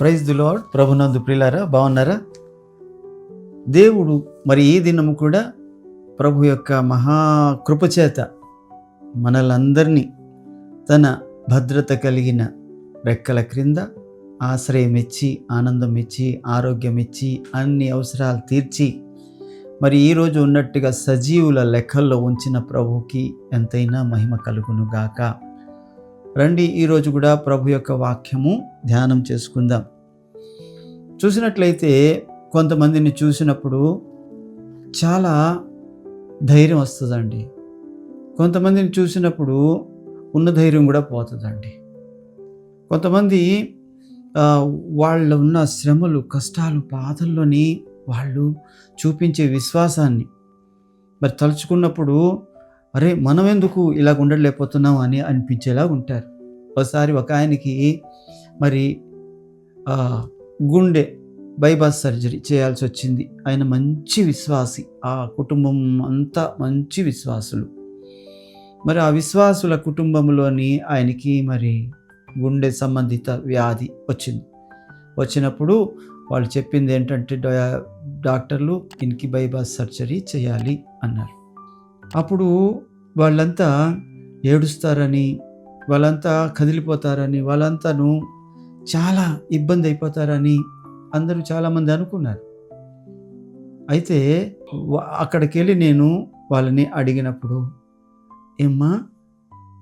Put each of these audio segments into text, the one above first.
Praise the lord. ప్రభునందు ప్రిలారా బాగున్నారా? దేవుడు మరి ఈ దినము కూడా ప్రభు యొక్క మహా కృపచేత మనలందరినీ తన భద్రత కలిగిన రెక్కల క్రింద ఆశ్రయం ఇచ్చి ఆనందం ఇచ్చి ఆరోగ్యం ఇచ్చి అన్ని అవసరాలు తీర్చి మరి ఈరోజు ఉన్నట్టుగా సజీవుల లెక్కల్లో ఉంచిన ప్రభుకి ఎంతైనా మహిమ కలుగును గాక. రండి ఈరోజు కూడా ప్రభు యొక్క వాక్యము ధ్యానం చేసుకుందాం. చూసినట్లయితే కొంతమందిని చూసినప్పుడు చాలా ధైర్యం వస్తుందండి. కొంతమందిని చూసినప్పుడు ఉన్న ధైర్యం కూడా పోతుందండి. కొంతమంది వాళ్ళ ఉన్న శ్రమలు కష్టాలు బాధల్లోని వాళ్ళు చూపించే విశ్వాసాన్ని. మరి తలుచుకున్నప్పుడు అరే మనం ఎందుకు ఇలాగ ఉండలేకపోతున్నాం అని అనిపించేలా ఉంటారు. ఒకసారి ఒక ఆయనకి మరి గుండె బైపాస్ సర్జరీ చేయాల్సి వచ్చింది. ఆయన మంచి విశ్వాసి. ఆ కుటుంబం అంతా మంచి విశ్వాసులు. మరి ఆ విశ్వాసుల కుటుంబంలోని ఆయనకి మరి గుండె సంబంధిత వ్యాధి వచ్చింది. వచ్చినప్పుడు వాళ్ళు చెప్పింది ఏంటంటే డాక్టర్లు ఇన్కి బైపాస్ సర్జరీ చేయాలి అన్నారు. అప్పుడు వాళ్ళంతా ఏడుస్తారని వాళ్ళంతా కదిలిపోతారని వాళ్ళంతాను చాలా ఇబ్బంది అయిపోతారని అందరూ చాలామంది అనుకున్నారు. అయితే అక్కడికి వెళ్ళి నేను వాళ్ళని అడిగినప్పుడు ఏమ్మా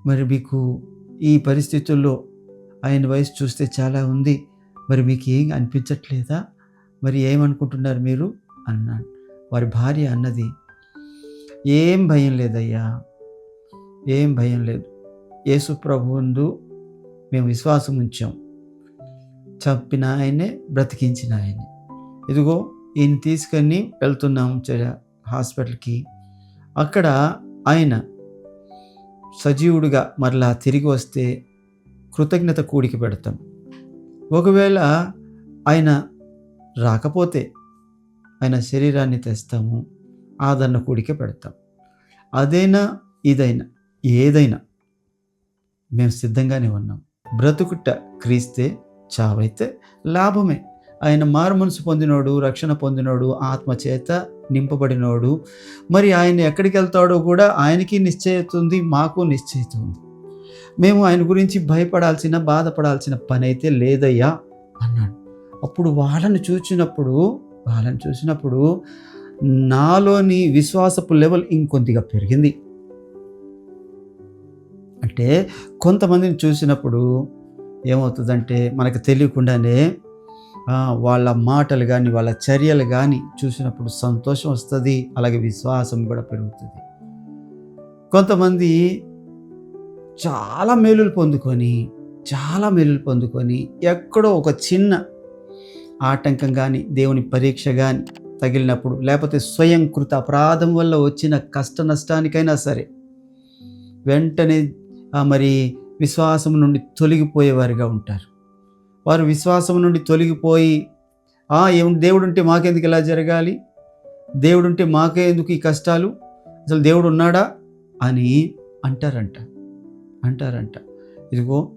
మరి మీకు ఈ పరిస్థితుల్లో ఆయన వయసు చూస్తే చాలా ఉంది మరి మీకు ఏం అనిపించట్లేదా? మరి ఏమనుకుంటున్నారు మీరు? అన్నాడు. వారి భార్య అన్నది ఏం భయం లేదయ్యా ఏం భయం లేదు. యేసు ప్రభువుందు మేము విశ్వాసం ఉంచాం. చంపిన ఆయనే బ్రతికించిన ఆయనే. ఇదిగో ఈయన తీసుకొని వెళ్తున్నాం హాస్పిటల్కి. అక్కడ ఆయన సజీవుడిగా మరలా తిరిగి వస్తే కృతజ్ఞత కూడికి పెడతాం. ఒకవేళ ఆయన రాకపోతే ఆయన శరీరాన్ని తెస్తాము ఆదరణ కూడిక పెడతాం. అదైనా ఇదైనా ఏదైనా మేము సిద్ధంగానే ఉన్నాం. బ్రతుకుట క్రీస్తే చావైతే లాభమే. ఆయన మారు మనసు పొందినోడు రక్షణ పొందినోడు ఆత్మచేత నింపబడినోడు మరి ఆయన ఎక్కడికి వెళ్తాడో కూడా ఆయనకి నిశ్చయత ఉంది మాకు నిశ్చయత ఉంది మేము ఆయన గురించి భయపడాల్సిన బాధపడాల్సిన పని అయితే లేదయ్యా అన్నాడు. అప్పుడు వాళ్ళని చూసినప్పుడు వాళ్ళని చూసినప్పుడు నాలోని విశ్వాసపు లెవెల్ ఇంకొద్దిగా పెరిగింది. అంటే కొంతమందిని చూసినప్పుడు ఏమవుతుందంటే మనకు తెలియకుండానే వాళ్ళ మాటలు కానీ వాళ్ళ చర్యలు కానీ చూసినప్పుడు సంతోషం వస్తుంది అలాగే విశ్వాసం కూడా పెరుగుతుంది. కొంతమంది చాలా మేలులు పొందుకొని చాలా మేలులు పొందుకొని ఎక్కడో ఒక చిన్న ఆటంకం కానీ దేవుని పరీక్ష కానీ తగిలినప్పుడు లేకపోతే స్వయంకృత అపరాధం వల్ల వచ్చిన కష్ట నష్టానికైనా సరే వెంటనే మరి విశ్వాసం నుండి తొలగిపోయేవారుగా ఉంటారు. వారు విశ్వాసం నుండి తొలగిపోయి "ఆ, ఏం దేవుడు ఉంటే మాకెందుకు ఇలా జరగాలి? దేవుడు ఉంటే మాకే ఎందుకు ఈ కష్టాలు? అసలు దేవుడు ఉన్నాడా? అని అంటారంట. అంటారంట. ఇదిగో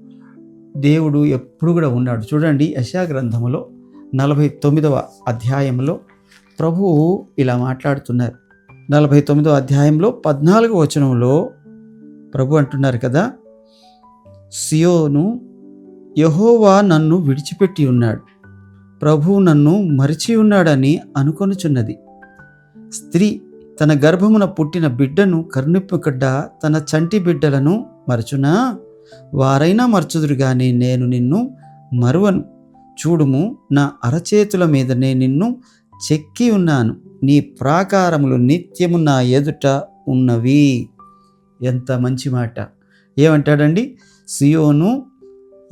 దేవుడు ఎప్పుడు కూడా ఉన్నాడు. చూడండి యశా గ్రంథములో నలభై తొమ్మిదవ అధ్యాయంలో ప్రభువు ఇలా మాట్లాడుతున్నారు. నలభై తొమ్మిదవ అధ్యాయంలో పద్నాలుగవ వచనంలో ప్రభు అంటున్నారు కదా సియోను యహోవా నన్ను విడిచిపెట్టి ఉన్నాడు. ప్రభువు నన్ను మరిచి ఉన్నాడని అనుకొనుచున్నది. స్త్రీ తన గర్భమున పుట్టిన బిడ్డను కరుణిప్పకడ్డ తన చంటి బిడ్డలను మరచునా? వారైనా మరచుదురు కానీ నేను నిన్ను మరువను. చూడుము నా అరచేతుల మీదనే నిన్ను చెక్కి ఉన్నాను. నీ ప్రాకారములు నిత్యము నా ఎదుట ఉన్నవి. ఎంత మంచి మాట. ఏమంటాడండి? సియోను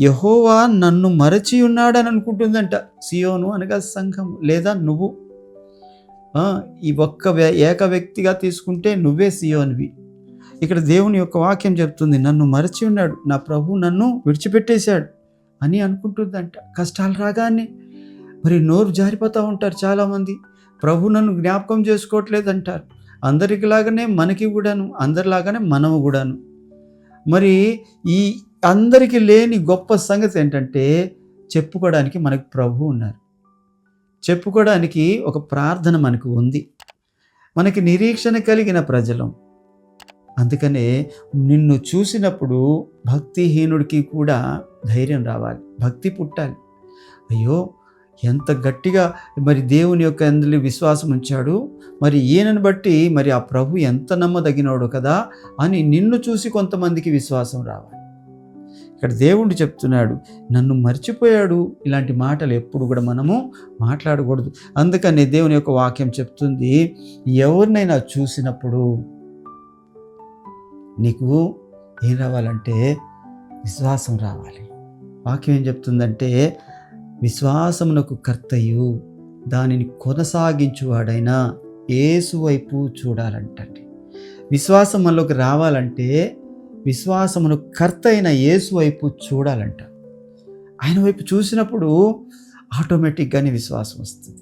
యహోవా నన్ను మరచి ఉన్నాడని అనుకుంటుందంట. సియోను అనగా సంఘం లేదా నువ్వు? ఈ ఒక్క వ్య- ఏక వ్యక్తిగా తీసుకుంటే నువ్వే సియోనివి. ఇక్కడ దేవుని యొక్క వాక్యం చెప్తుంది నన్ను మరచి ఉన్నాడు. నా ప్రభు నన్ను విడిచిపెట్టేశాడు. అని అనుకుంటుందంట. కష్టాలు రాగానే మరి నోరు జారిపోతూ ఉంటారు చాలామంది. ప్రభు నన్ను జ్ఞాపకం చేసుకోవట్లేదు అంటారు అందరికిలాగానే మనకి కూడాను అందరిలాగానే మనము కూడాను. మరి ఈ అందరికీ లేని గొప్ప సంగతి ఏంటంటే చెప్పుకోవడానికి మనకు ప్రభు ఉన్నారు. చెప్పుకోవడానికి ఒక ప్రార్థన మనకు ఉంది. మనకి నిరీక్షణ కలిగిన ప్రజలం. అందుకనే నిన్ను చూసినప్పుడు భక్తిహీనుడికి కూడా ధైర్యం రావాలి భక్తి పుట్టాలి. అయ్యో ఎంత గట్టిగా మరి దేవుని యొక్క అందులో విశ్వాసం ఉంచాడు. మరి ఈయనను బట్టి మరి ఆ ప్రభు ఎంత నమ్మదగినాడు కదా అని నిన్ను చూసి కొంతమందికి విశ్వాసం రావాలి. ఇక్కడ దేవుడు చెప్తున్నాడు నన్ను మర్చిపోయాడు. ఇలాంటి మాటలు ఎప్పుడు కూడా మనము మాట్లాడకూడదు. అందుకని దేవుని యొక్క వాక్యం చెప్తుంది ఎవరినైనా చూసినప్పుడు నీకు ఏం రావాలంటే విశ్వాసం రావాలి. వాక్యం ఏం చెప్తుందంటే విశ్వాసమునకు కర్తయు దానిని కొనసాగించువాడైన ఏసు వైపు చూడాలంటండి. విశ్వాసం మనలోకి రావాలంటే విశ్వాసమును కర్త అయిన యేసు వైపు చూడాలంట. ఆయన వైపు చూసినప్పుడు ఆటోమేటిక్గానే విశ్వాసం వస్తుంది.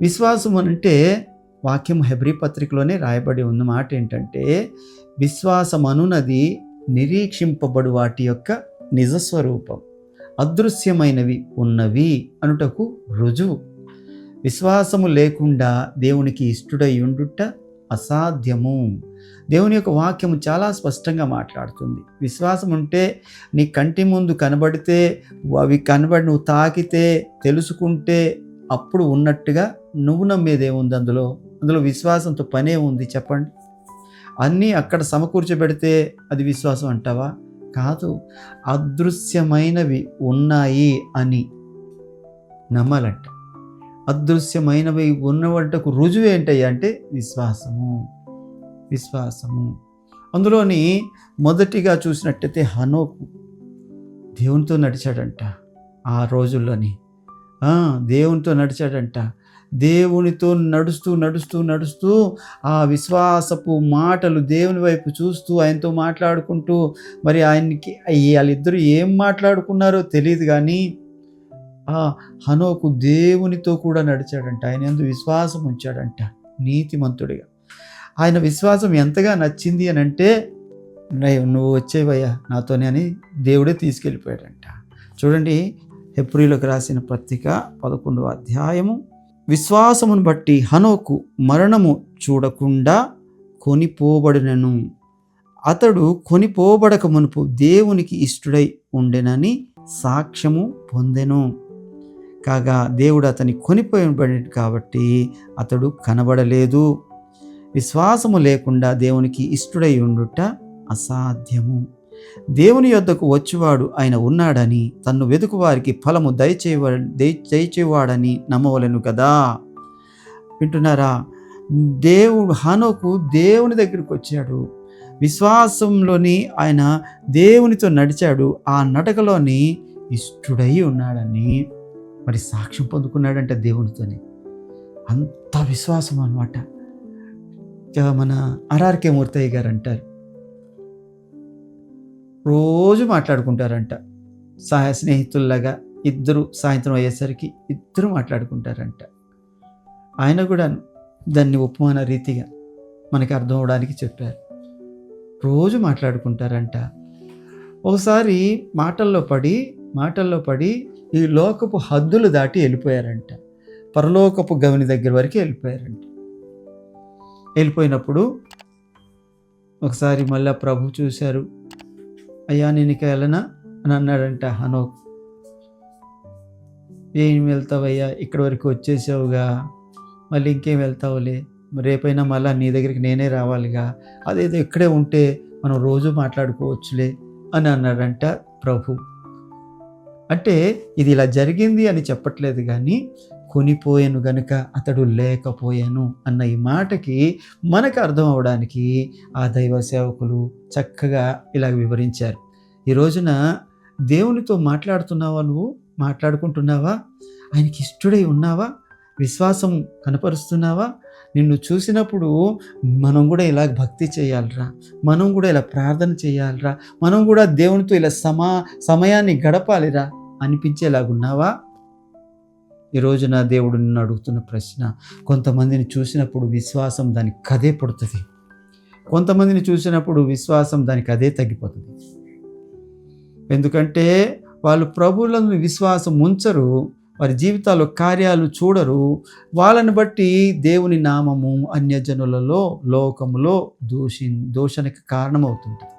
విశ్వాసం అంటే వాక్యం హెబ్రి పత్రికలోనే రాయబడి ఉన్న మాట ఏంటంటే విశ్వాసం అనునది నిరీక్షింపబడు వాటి యొక్క నిజస్వరూపం అదృశ్యమైనవి ఉన్నవి అనుటకు రుజువు. విశ్వాసము లేకుండా దేవునికి ఇష్టడై అసాధ్యము. దేవుని యొక్క వాక్యము చాలా స్పష్టంగా మాట్లాడుతుంది. విశ్వాసం ఉంటే నీ కంటి ముందు కనబడితే అవి కనబడి నువ్వు తాకితే తెలుసుకుంటే అప్పుడు ఉన్నట్టుగా నువ్వు నమ్మేదేముంది అందులో. అందులో విశ్వాసంతో పనే ఉంది చెప్పండి. అన్నీ అక్కడ సమకూర్చబెడితే అది విశ్వాసం అంటావా? కాదు అదృశ్యమైనవి ఉన్నాయి అని నమ్మాలంట. అదృశ్యమైనవి ఉన్నవంటకు రుజువు ఏంటయ్యా అంటే విశ్వాసము. విశ్వాసము. అందులోని మొదటిగా చూసినట్టయితే హనోకు దేవునితో నడిచాడంట ఆ రోజుల్లోని. దేవునితో నడిచాడంట. దేవునితో నడుస్తూ నడుస్తూ నడుస్తూ ఆ విశ్వాసపు మాటలు దేవుని వైపు చూస్తూ ఆయనతో మాట్లాడుకుంటూ మరి ఆయనకి వాళ్ళిద్దరూ ఏం మాట్లాడుకున్నారో తెలియదు కానీ ఆ హనోకు దేవునితో కూడా నడిచాడంట. ఆయన ఎందు విశ్వాసం ఉంచాడంట. నీతిమంతుడిగా. ఆయన విశ్వాసం ఎంతగా నచ్చింది అని అంటే నువ్వు వచ్చేవయ్యా నాతోనే అని దేవుడే తీసుకెళ్ళిపోయాడంట. చూడండి హెబ్రిలోకి రాసిన పత్రిక పదకొండవ అధ్యాయము విశ్వాసమును బట్టి హనోకు మరణము చూడకుండా కొనిపోబడినను. అతడు కొనిపోబడక మునుపు దేవునికి ఇష్టడై ఉండెనని సాక్ష్యము పొందెను. కాగా దేవుడు అతని కొనిపోయబడి కాబట్టి అతడు కనబడలేదు. విశ్వాసము లేకుండా దేవునికి ఇష్టడై ఉండుట అసాధ్యము. దేవుని యొద్దకు వచ్చువాడు ఆయన ఉన్నాడని తన్ను వెతుకు వారికి ఫలము దయచేవ దయ- దయచేవాడని నమ్మవలను కదా. వింటున్నారా? దేవుడు హనోకు దేవుని దగ్గరికి వచ్చాడు. విశ్వాసంలోని ఆయన దేవునితో నడిచాడు. ఆ నడకలోని ఇష్టడై ఉన్నాడని మరి సాక్ష్యం పొందుకున్నాడంటే దేవునితోనే. అంత విశ్వాసం అనమాట మన ఆర్ఆర్కే మూర్తయ్య గారు అంటారు రోజు మాట్లాడుకుంటారంట. సహాయ స్నేహితుల్లాగా ఇద్దరు సాయంత్రం అయ్యేసరికి ఇద్దరు మాట్లాడుకుంటారంట. ఆయన కూడా దాన్ని ఉపమాన రీతిగా మనకి అర్థం అవడానికి చెప్పారు. రోజు మాట్లాడుకుంటారంట. ఒకసారి మాటల్లో పడి మాటల్లో పడి ఈ లోకపు హద్దులు దాటి వెళ్ళిపోయారంట. పరలోకపు గవిని దగ్గర వరకు వెళ్ళిపోయారంట. వెళ్ళిపోయినప్పుడు ఒకసారి మళ్ళీ ప్రభు చూశారు. అయ్యా నేను ఇక వెళ్ళనా? అని అన్నాడంట హనోక్. ఏం వెళ్తావయ్యా? ఇక్కడి వరకు వచ్చేసావుగా. మళ్ళీ ఇంకేం వెళ్తావులే? రేపైనా మళ్ళీ నీ దగ్గరికి నేనే రావాలిగా. అదేదో ఇక్కడే ఉంటే మనం రోజు మాట్లాడుకోవచ్చులే అని అన్నాడంట ప్రభు. అంటే ఇది ఇలా జరిగింది అని చెప్పట్లేదు కానీ కొనిపోయాను గనుక అతడు లేకపోయాను అన్న ఈ మాటకి మనకు అర్థం అవడానికి ఆ దైవ సేవకులు చక్కగా ఇలా వివరించారు. ఈ రోజున దేవునితో మాట్లాడుతున్నావా నువ్వు? మాట్లాడుకుంటున్నావా? ఆయనకి ఇష్టడై ఉన్నావా? విశ్వాసం కనపరుస్తున్నావా? నిన్ను చూసినప్పుడు మనం కూడా ఇలా భక్తి చేయాలిరా. మనం కూడా ఇలా ప్రార్థన చేయాలిరా. మనం కూడా దేవునితో ఇలా సమా సమయాన్ని గడపాలిరా. అనిపించేలాగున్నావా? ఈ రోజున దేవుడు నిన్ను అడుగుతున్న ప్రశ్న కొంతమందిని చూసినప్పుడు విశ్వాసం దానికి కదే పడుతుంది. కొంతమందిని చూసినప్పుడు విశ్వాసం దానికి అదే తగ్గిపోతుంది. ఎందుకంటే వాళ్ళు ప్రభువులను విశ్వాసం ఉంచరు వారి జీవితాల్లో కార్యాలు చూడరు. వాళ్ళని బట్టి దేవుని నామము అన్యజనులలో లోకములో దూషి దూషణకి కారణమవుతుంటుంది.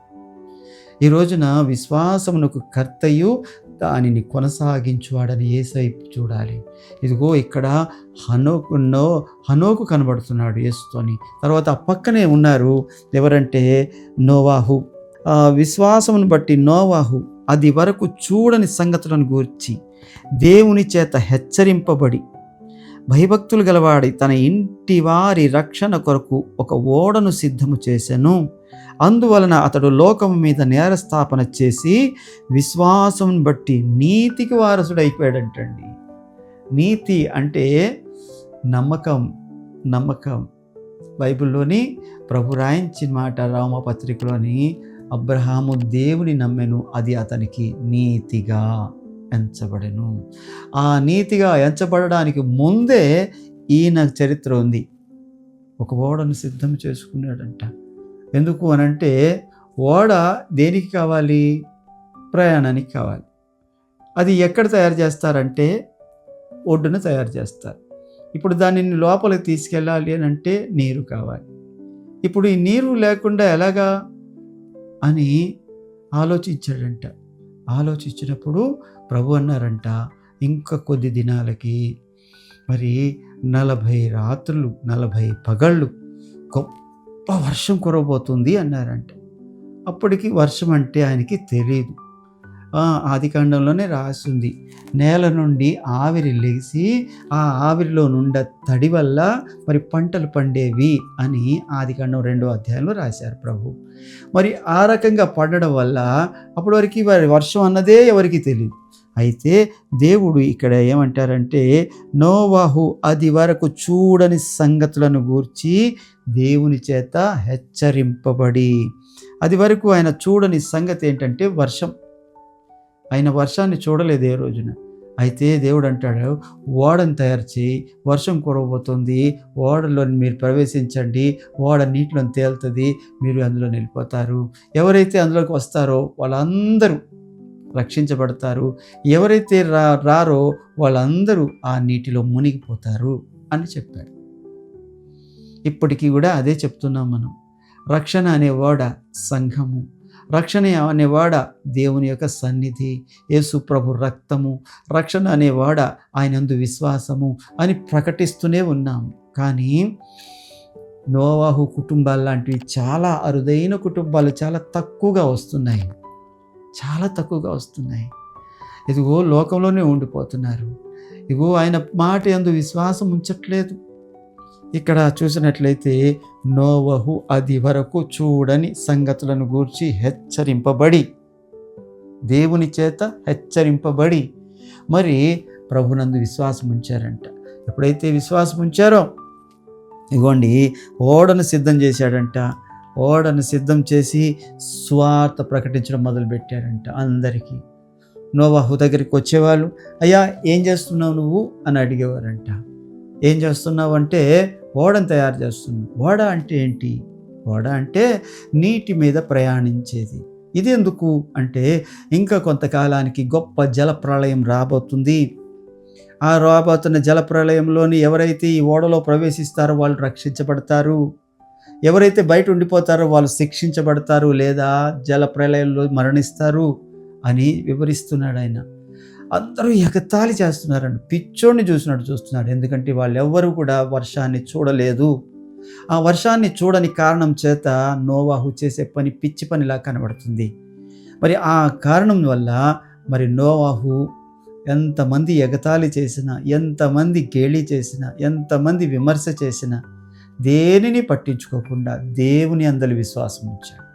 ఈ రోజున విశ్వాసమునకు కర్తయు దానిని కొనసాగించువాడని ఏసైపు చూడాలి. ఇదిగో ఇక్కడ హనోకున్నో హనోకు కనబడుతున్నాడు యేసుతోని. తర్వాత ఆ పక్కనే ఉన్నారు ఎవరంటే నోవాహు. విశ్వాసమును బట్టి నోవాహు అది వరకు చూడని సంగతులను గూర్చి దేవుని చేత హెచ్చరింపబడి భయభక్తులు గలవాడి తన ఇంటి వారి రక్షణ కొరకు ఒక ఓడను సిద్ధము చేశాను అందువలన అతడు లోకము మీద నేరస్థాపన చేసి విశ్వాసం బట్టి నీతికి వారసుడైపోయాడంటండి. నీతి అంటే నమ్మకం నమ్మకం. బైబిల్లోని ప్రభు రాయించిన మాట రామపత్రికలోని అబ్రహాము దేవుని నమ్మెను అది అతనికి నీతిగా. ఎంచబడెను. ఆ నీతిగా ఎంచబడడానికి ముందే ఈయన చరిత్ర ఉంది. ఒక ఓడను సిద్ధం చేసుకున్నాడంట. ఎందుకు అనంటే ఓడ దేనికి కావాలి? ప్రయాణానికి కావాలి. అది ఎక్కడ తయారు చేస్తారంటే ఒడ్డున తయారు చేస్తారు. ఇప్పుడు దానిని లోపలికి తీసుకెళ్ళాలి అని అంటే నీరు కావాలి. ఇప్పుడు ఈ నీరు లేకుండా ఎలాగా? అని ఆలోచించాడంట. ఆలోచించినప్పుడు ప్రభు అన్నారంట ఇంకా కొద్ది దినాలకి మరి నలభై రాత్రులు నలభై పగళ్ళు గొప్ప వర్షం కురవబోతుంది అన్నారంట. అప్పటికి వర్షం అంటే ఆయనకి తెలియదు ఆది కాండంలోనే రాసింది నేల నుండి ఆవిరి లేచి ఆ ఆవిరిలో నుండ తడి వల్ల మరి పంటలు పండేవి అని ఆది కాండం రెండో అధ్యాయంలో రాశారు ప్రభు. మరి ఆ రకంగా పడడం వల్ల అప్పటి వరకు వారి వర్షం అన్నదే ఎవరికి తెలియదు అయితే దేవుడు ఇక్కడ ఏమంటారంటే నోవాహు అది వరకు చూడని సంగతులను గూర్చి దేవుని చేత హెచ్చరింపబడి అది వరకు ఆయన చూడని సంగతి ఏంటంటే వర్షం. ఆయన వర్షాన్ని చూడలేదు ఏ రోజున. అయితే దేవుడు అంటాడు ఓడను తయారు చేయి వర్షం కురవబోతుంది ఓడలో మీరు ప్రవేశించండి ఓడ నీటిలో తేలుతుంది మీరు అందులో వెళ్ళిపోతారు ఎవరైతే అందులోకి వస్తారో వాళ్ళందరూ రక్షించబడతారు. ఎవరైతే రా రారో వాళ్ళందరూ ఆ నీటిలో మునిగిపోతారు అని చెప్పాడు. ఇప్పటికీ కూడా అదే చెప్తున్నాం మనం. రక్షణ అనే ఓడ సంఘము. రక్షణ అనేవాడ దేవుని యొక్క సన్నిధి యేసు ప్రభు రక్తము. రక్షణ అనేవాడ ఆయనందు విశ్వాసము అని ప్రకటిస్తూనే ఉన్నాము కానీ నోవాహు కుటుంబాలు లాంటివి చాలా అరుదైన కుటుంబాలు చాలా తక్కువగా వస్తున్నాయి. చాలా తక్కువగా వస్తున్నాయి. ఇదిగో లోకంలోనే ఉండిపోతున్నారు. ఇదిగో ఆయన మాట ఎందు విశ్వాసం ఉంచట్లేదు. ఇక్కడ చూసినట్లయితే నోవహు అది వరకు చూడని సంగతులను గూర్చి హెచ్చరింపబడి దేవుని చేత హెచ్చరింపబడి మరి ప్రభునందు విశ్వాసం ఉంచారంట. ఎప్పుడైతే విశ్వాసం ఉంచారో ఇగోండి ఓడను సిద్ధం చేశాడంట. ఓడను సిద్ధం చేసి స్వార్థ ప్రకటించడం మొదలుపెట్టాడంట అందరికీ. నోవాహు దగ్గరికి వచ్చేవాళ్ళు అయ్యా ఏం చేస్తున్నావు నువ్వు? అని అడిగేవారంట. ఏం చేస్తున్నావు? అంటే ఓడను తయారు చేస్తున్నావు ఓడ అంటే ఏంటి? ఓడ అంటే నీటి మీద ప్రయాణించేది. ఇది ఎందుకు? అంటే ఇంకా కొంతకాలానికి గొప్ప జల ప్రళయం రాబోతుంది. ఆ రాబోతున్న జల ప్రళయంలోని ఎవరైతే ఈ ఓడలో ప్రవేశిస్తారో వాళ్ళు రక్షించబడతారు. ఎవరైతే బయట ఉండిపోతారో వాళ్ళు శిక్షించబడతారు లేదా జల ప్రళయంలో మరణిస్తారు అని వివరిస్తున్నాడు ఆయన. అందరూ ఎగతాళి చేస్తున్నారండి. పిచ్చోడిని చూసినట్టు చూస్తున్నాడు. ఎందుకంటే వాళ్ళు ఎవ్వరూ కూడా వర్షాన్ని చూడలేదు. ఆ వర్షాన్ని చూడని కారణం చేత నోవాహు చేసే పని పిచ్చి పనిలా కనబడుతుంది. మరి ఆ కారణం వల్ల మరి నోవాహు ఎంతమంది ఎగతాళి చేసినా ఎంతమంది గేలి చేసినా ఎంతమంది విమర్శ చేసినా దేనిని పట్టించుకోకుండా దేవుని అందరి విశ్వాసం ఉంచాడు.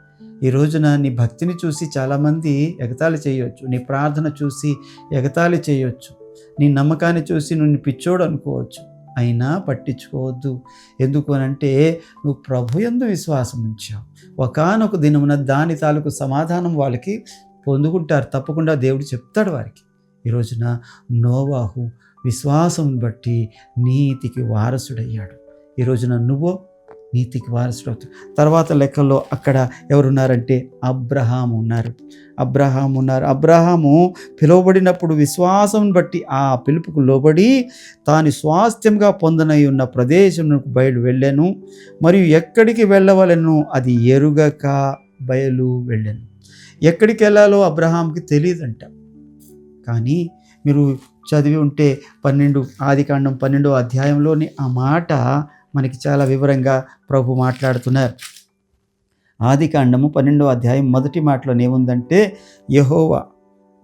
ఈ రోజున నీ భక్తిని చూసి చాలామంది ఎగతాళి చేయొచ్చు నీ ప్రార్థన చూసి ఎగతాళి చేయొచ్చు నీ నమ్మకాన్ని చూసి నువ్వు పిచ్చోడు అనుకోవచ్చు. అయినా పట్టించుకోవద్దు. ఎందుకు అనంటే నువ్వు ప్రభు ఎందు విశ్వాసం ఉంచావు. ఒకనొక దినమున దాని తాలూకు సమాధానం వాళ్ళకి పొందుకుంటారు. తప్పకుండా దేవుడు చెప్తాడు వారికి. ఈ రోజున నోవాహు విశ్వాసం బట్టి నీతికి వారసుడయ్యాడు. ఈ రోజున నువ్వు నీతికి వారసుడు తర్వాత లెక్కల్లో అక్కడ ఎవరున్నారంటే అబ్రహాం ఉన్నారు. అబ్రహాం ఉన్నారు. అబ్రహాము పిలువబడినప్పుడు విశ్వాసం బట్టి ఆ పిలుపుకు లోబడి తాను స్వాస్థ్యంగా పొందనై ఉన్న ప్రదేశంకు బయలు వెళ్ళాను. మరియు ఎక్కడికి వెళ్ళవలను? అది ఎరుగక బయలు వెళ్ళాను. ఎక్కడికి వెళ్ళాలో అబ్రహాంకి తెలియదంట. కానీ మీరు చదివి ఉంటే పన్నెండు ఆదికాండం పన్నెండో అధ్యాయంలోని ఆ మాట మనకి చాలా వివరంగా ప్రభు మాట్లాడుతున్నారు. ఆదికాండము పన్నెండో అధ్యాయం మొదటి మాటలో ఏముందంటే యహోవా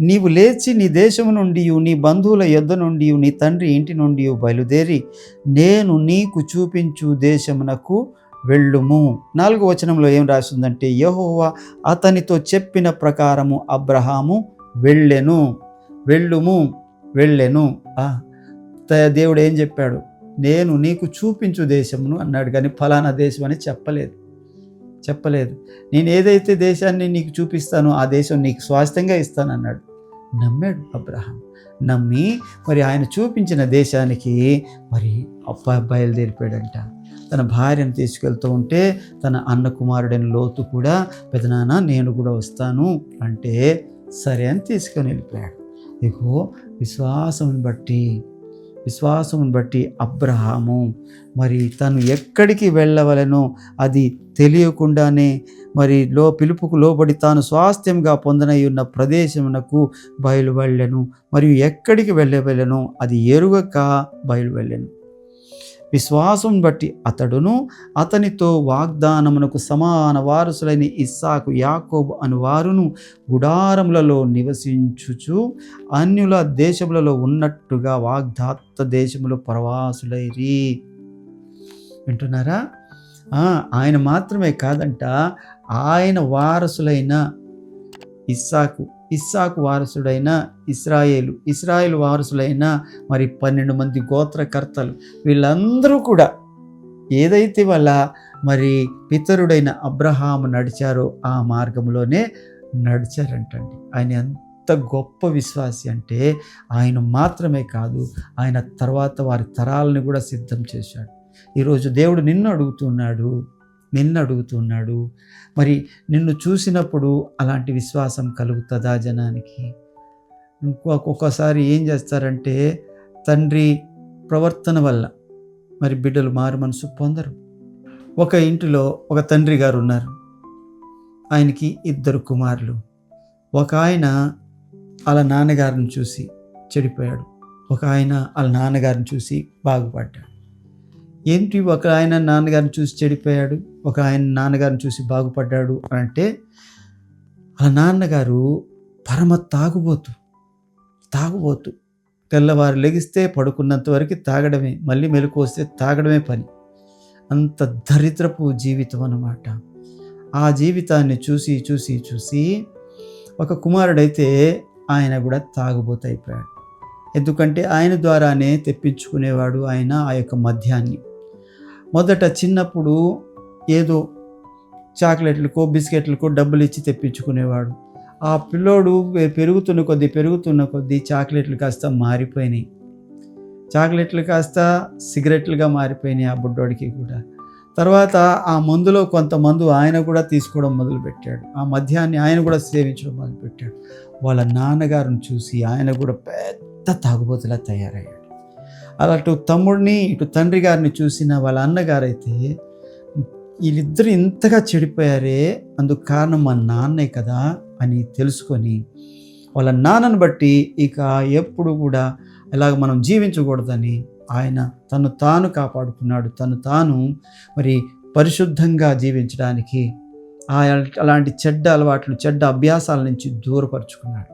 నీవు లేచి నీ దేశము నుండి నీ బంధువుల యొద్ద నుండి నీ తండ్రి ఇంటి నుండి బయలుదేరి నేను నీకు చూపించు దేశమునకు వెళ్ళుము. నాలుగో వచనంలో ఏం రాసిందంటే యహోవా అతనితో చెప్పిన ప్రకారము అబ్రహాము వెళ్ళెను వెళ్ళుము వెళ్ళెను. ఆ, దేవుడు ఏం చెప్పాడు? నేను నీకు చూపించు దేశమును అన్నాడు కానీ ఫలానా దేశం అని చెప్పలేదు. చెప్పలేదు. నేను ఏదైతే దేశాన్ని నీకు చూపిస్తానో ఆ దేశం నీకు స్వాస్థ్యంగా ఇస్తాను అన్నాడు. నమ్మాడు అబ్రహాం. నమ్మి మరి ఆయన చూపించిన దేశానికి మరి అబ్బా బయలుదేరిపోయాడంట. తన భార్యను తీసుకెళ్తూ ఉంటే తన అన్న కుమారుడైన లోతు కూడా పెదనాన్న నేను కూడా వస్తాను అంటే సరే అని తీసుకొని వెళ్ళిపోయాడు. ఇగో విశ్వాసం బట్టి విశ్వాసమును బట్టి అబ్రహాము. మరి తను ఎక్కడికి వెళ్ళవలెనో అది తెలియకుండానే మరి లో పిలుపుకు లోబడి తాను స్వాస్థ్యంగా పొందనై ఉన్న ప్రదేశమునకు బయలువెళ్ళెను. మరియు ఎక్కడికి వెళ్ళవలెనో అది ఎరుగక బయలువెళ్ళను. విశ్వాసం బట్టి అతడును అతనితో వాగ్దానమునకు సమాన వారసులైన ఇస్సాకు యాకోబు అను వారును గుడారములలో నివసించుచు అన్యుల దేశములలో ఉన్నట్టుగా వాగ్దాత్త దేశములో ప్రవాసులైరి. వింటున్నారా? ఆయన మాత్రమే కాదంట ఆయన వారసులైన ఇస్సాకు ఇస్సాకు వారసుడైన ఇస్రాయేలు. ఇస్రాయేల్ వారసులైన మరి పన్నెండు మంది గోత్రకర్తలు. వీళ్ళందరూ కూడా ఏదైతే వాళ్ళ మరి పితరుడైన అబ్రహాము నడిచారో ఆ మార్గంలోనే నడిచారంటండి. ఆయన ఎంత గొప్ప విశ్వాసి అంటే ఆయన మాత్రమే కాదు ఆయన తర్వాత వారి తరాలను కూడా సిద్ధం చేశాడు. ఈరోజు దేవుడు నిన్ను అడుగుతున్నాడు నిన్ను అడుగుతున్నాడు మరి నిన్ను చూసినప్పుడు అలాంటి విశ్వాసం కలుగుతుందా జనానికి? ఒక్కొక్కసారి ఏం చేస్తారంటే తండ్రి ప్రవర్తన వల్ల మరి బిడ్డలు మారు మనసు పొందరు. ఒక ఇంటిలో ఒక తండ్రి గారు ఉన్నారు ఆయనకి ఇద్దరు కుమారులు. ఒక ఆయన వాళ్ళ నాన్నగారిని చూసి చెడిపోయాడు. ఒక ఆయన వాళ్ళ నాన్నగారిని చూసి బాగుపడ్డాడు. ఏంటి ఒక ఆయన నాన్నగారిని చూసి చెడిపోయాడు? ఒక ఆయన నాన్నగారిని చూసి బాగుపడ్డాడు అని అంటే ఆ నాన్నగారు పరమ తాగుబోతు తాగుబోతు. తెల్లవారు లెగిస్తే పడుకున్నంత వరకు తాగడమే మళ్ళీ మెలకు వస్తే తాగడమే పని. అంత దరిద్రపు జీవితం అన్నమాట. ఆ జీవితాన్ని చూసి చూసి చూసి ఒక కుమారుడైతే ఆయన కూడా తాగుబోతు అయిపోయాడు. ఎందుకంటే ఆయన ద్వారానే తెప్పించుకునేవాడు ఆయన ఆ యొక్క మద్యాన్ని మొదట చిన్నప్పుడు ఏదో చాక్లెట్లకో బిస్కెట్లకో డబ్బులు ఇచ్చి తెప్పించుకునేవాడు. ఆ పిల్లోడు పెరుగుతున్న కొద్దీ పెరుగుతున్న కొద్దీ చాక్లెట్లు కాస్త మారిపోయినాయి. చాక్లెట్లు కాస్త సిగరెట్లుగా మారిపోయినాయి ఆ బుడ్డోడికి కూడా. తర్వాత ఆ మందులో కొంత మందు ఆయన కూడా తీసుకోవడం మొదలుపెట్టాడు. ఆ మద్యాన్ని ఆయన కూడా సేవించడం మొదలుపెట్టాడు. వాళ్ళ నాన్నగారిని చూసి ఆయన కూడా పెద్ద తాగుబోతులా తయారయ్యాడు. అలా అటు తమ్ముడిని ఇటు తండ్రి గారిని చూసిన వాళ్ళ అన్నగారైతే వీళ్ళిద్దరు ఇంతగా చెడిపోయారే అందుకు కారణం మా నాన్నే కదా అని తెలుసుకొని వాళ్ళ నాన్నను బట్టి ఇక ఎప్పుడు కూడా ఇలాగ మనం జీవించకూడదని ఆయన తను తాను కాపాడుకున్నాడు తను తాను మరి పరిశుద్ధంగా జీవించడానికి ఆ అలాంటి చెడ్డ అలవాట్లు చెడ్డ అభ్యాసాల నుంచి దూరపరుచుకున్నాడు.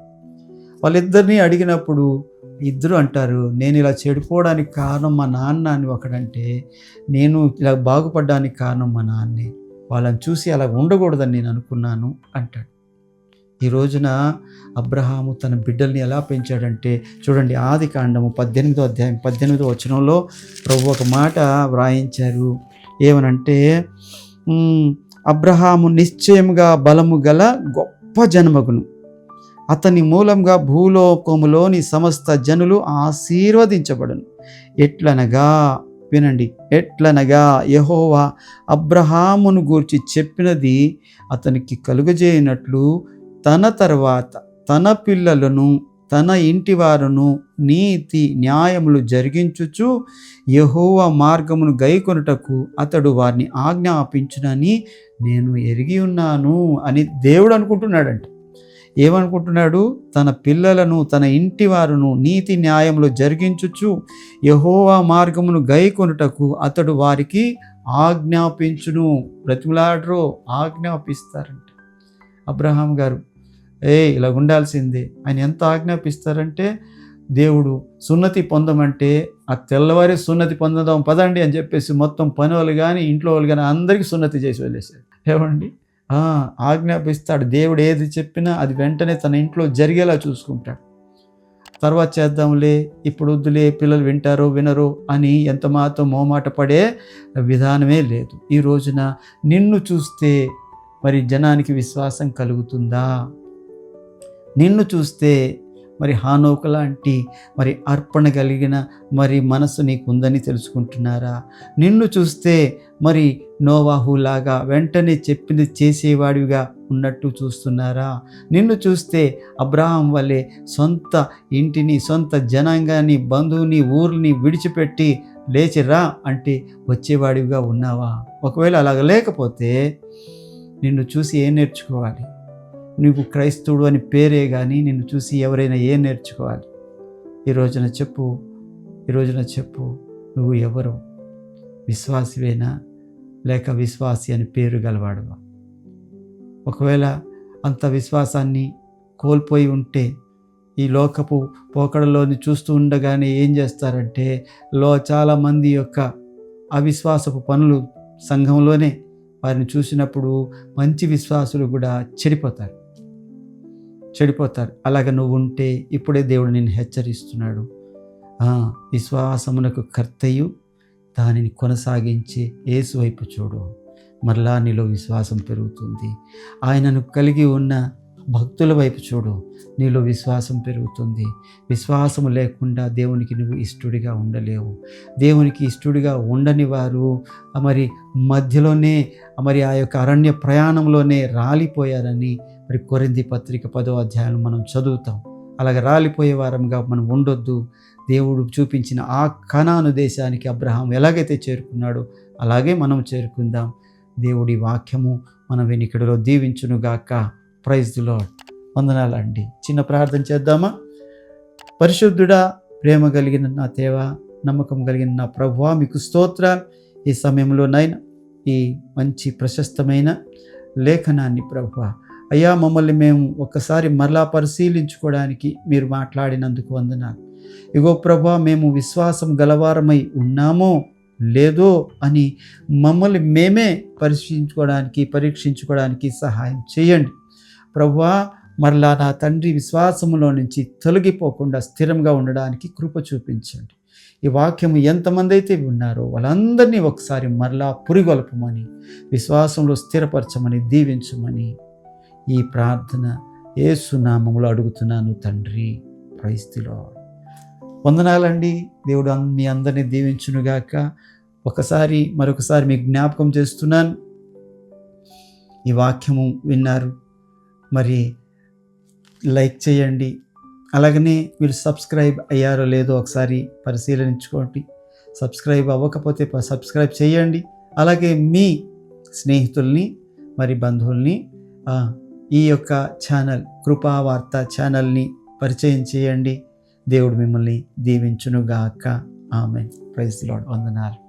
వాళ్ళిద్దరిని అడిగినప్పుడు ఇద్దరు అంటారు నేను ఇలా చెడిపోవడానికి కారణం మా నాన్న అని ఒకడంటే నేను ఇలా బాగుపడడానికి కారణం మా నాన్నే. వాళ్ళని చూసి అలా ఉండకూడదని నేను అనుకున్నాను అంటాడు. ఈ రోజున అబ్రహాము తన బిడ్డల్ని ఎలా పెంచాడంటే చూడండి ఆది కాండము పద్దెనిమిదో అధ్యాయం పద్దెనిమిదో వచనంలో ప్రభు ఒక మాట వ్రాయించారు. ఏమనంటే అబ్రహాము నిశ్చయముగా బలము గల గొప్ప జన్మగును. అతని మూలంగా భూలోకములోని సమస్త జనులు ఆశీర్వదించబడును. ఎట్లనగా? వినండి. ఎట్లనగా? యహోవా అబ్రహామును గూర్చి చెప్పినది అతనికి కలుగజేయనట్లు తన తర్వాత తన పిల్లలను తన ఇంటి వారును నీతి న్యాయములు జరిగించుచు యహోవ మార్గమును గైకొనుటకు అతడు వారిని ఆజ్ఞాపించునని నేను ఎరిగి ఉన్నాను అని దేవుడు అనుకుంటున్నాడంట. ఏమనుకుంటున్నాడు? తన పిల్లలను తన ఇంటి వారును నీతి న్యాయములు జరిగించుచు యహోవా మార్గమును గైకొనుటకు అతడు వారికి ఆజ్ఞాపించును. బ్రతిమలాడరో ఆజ్ఞాపిస్తారంట. అబ్రహాం గారు ఏ ఇలా ఉండాల్సిందే. ఆయన ఎంత ఆజ్ఞాపిస్తారంటే దేవుడు సున్నతి పొందమంటే ఆ తెల్లవారి సున్నతి పొందదాం పదండి అని చెప్పేసి మొత్తం పని వాళ్ళు కానీ ఇంట్లో వాళ్ళు కానీ అందరికీ సున్నతి చేసి వెళ్ళేసాడు ఏమండి? ఆజ్ఞాపిస్తాడు. దేవుడు ఏది చెప్పినా అది వెంటనే తన ఇంట్లో జరిగేలా చూసుకుంటాడు. తర్వాత చేద్దాంలే ఇప్పుడు వద్దులే పిల్లలు వింటారో వినరో అని ఎంత మాత్రం మోమాట పడే విధానమే లేదు. ఈ రోజున నిన్ను చూస్తే మరి జనానికి విశ్వాసం కలుగుతుందా? నిన్ను చూస్తే మరి హానోక లాంటి మరి అర్పణ కలిగిన మరి మనసు నీకుందని తెలుసుకుంటున్నారా? నిన్ను చూస్తే మరి నోవాహులాగా వెంటనే చెప్పింది చేసేవాడివిగా ఉన్నట్టు చూస్తున్నారా? నిన్ను చూస్తే అబ్రహాం వల్లే సొంత ఇంటిని సొంత జనాంగాన్ని బంధువుని ఊరిని విడిచిపెట్టి లేచిరా అంటే వచ్చేవాడివిగా ఉన్నావా? ఒకవేళ అలాగ లేకపోతే నిన్ను చూసి ఏం నేర్చుకోవాలి? నీకు క్రైస్తవుడు అని పేరే కానీ నిన్ను చూసి ఎవరైనా ఏం నేర్చుకోవాలి? ఈ రోజున చెప్పు ఈ రోజున చెప్పు నువ్వు ఎవరు? విశ్వాసివేనా? లేక విశ్వాసి అని పేరు గలవాడువా ఒకవేళ అంత విశ్వాసాన్ని కోల్పోయి ఉంటే ఈ లోకపు పోకడలోని చూస్తూ ఉండగానే ఏం చేస్తారంటే లో చాలామంది యొక్క అవిశ్వాసపు పనులు సంఘంలోనే వారిని చూసినప్పుడు మంచి విశ్వాసులు కూడా చెడిపోతారు. చెడిపోతారు. అలాగ నువ్వు ఉంటే ఇప్పుడే దేవుడు నేను హెచ్చరిస్తున్నాడు. విశ్వాసమునకు కర్తయు దానిని కొనసాగించి ఏసు వైపు చూడు. మరలా నీలో విశ్వాసం పెరుగుతుంది. ఆయనను కలిగి ఉన్న భక్తుల వైపు చూడు. నీలో విశ్వాసం పెరుగుతుంది. విశ్వాసము లేకుండా దేవునికి నువ్వు ఇష్టడిగా ఉండలేవు. దేవునికి ఇష్టడిగా ఉండని వారు మరి మధ్యలోనే మరి ఆ యొక్క అరణ్య ప్రయాణంలోనే రాలిపోయారని మరి కొరింది పత్రిక పదో అధ్యాయం మనం చదువుతాం. అలాగే రాలిపోయే వారంగా మనం ఉండొద్దు. దేవుడు చూపించిన ఆ కణాను దేశానికి అబ్రహాం ఎలాగైతే చేరుకున్నాడో అలాగే మనం చేరుకుందాం. దేవుడి వాక్యము మన వెనికిడిలో దీవించునుగాక ప్రైజ్ ది లాడ్ వందనాలండి చిన్న ప్రార్థన చేద్దామా? పరిశుద్ధుడా ప్రేమ కలిగిన నా దేవ నమ్మకం కలిగిన నా ప్రభువా మీకు స్తోత్ర ఈ సమయంలో నైనా ఈ మంచి ప్రశస్తమైన లేఖనాన్ని ప్రభువా. అయ్యా మమ్మల్ని మేము ఒక్కసారి మరలా పరిశీలించుకోవడానికి మీరు మాట్లాడినందుకు వందనాలు. ఇగో ప్రభా మేము విశ్వాసం గలవారమై ఉన్నామో లేదో అని మమ్మల్ని మేమే పరిశీలించుకోవడానికి పరీక్షించుకోవడానికి సహాయం చేయండి. ప్రభా మరలా నా తండ్రి విశ్వాసములో నుంచి తొలగిపోకుండా స్థిరంగా ఉండడానికి కృప చూపించండి. ఈ వాక్యము ఎంతమంది అయితే ఉన్నారో వాళ్ళందరినీ ఒకసారి మరలా పురిగొల్పమని విశ్వాసంలో స్థిరపరచమని దీవించమని ఈ ప్రార్థన ఏసునామములో అడుగుతున్నాను తండ్రి. క్రైస్తులో వందనాలండి. దేవుడు మీ అందరినీ దీవించునుగాక. ఒకసారి మరొకసారి మీకు జ్ఞాపకం చేస్తున్నాను. ఈ వాక్యము విన్నారు. మరి లైక్ చేయండి. అలాగనే మీరు సబ్స్క్రైబ్ అయ్యారో లేదో ఒకసారి పరిశీలించుకోండి సబ్స్క్రైబ్ అవ్వకపోతే సబ్స్క్రైబ్ చేయండి. అలాగే మీ స్నేహితుల్ని మరి బంధువుల్ని ఈ యొక్క ఛానల్ కృపావార్త ఛానల్ని పరిచయం చేయండి. దేవుడు మిమ్మల్ని దీవించునుగాక. ఆమె ప్రైజ్ లాడ్ వందనాలు.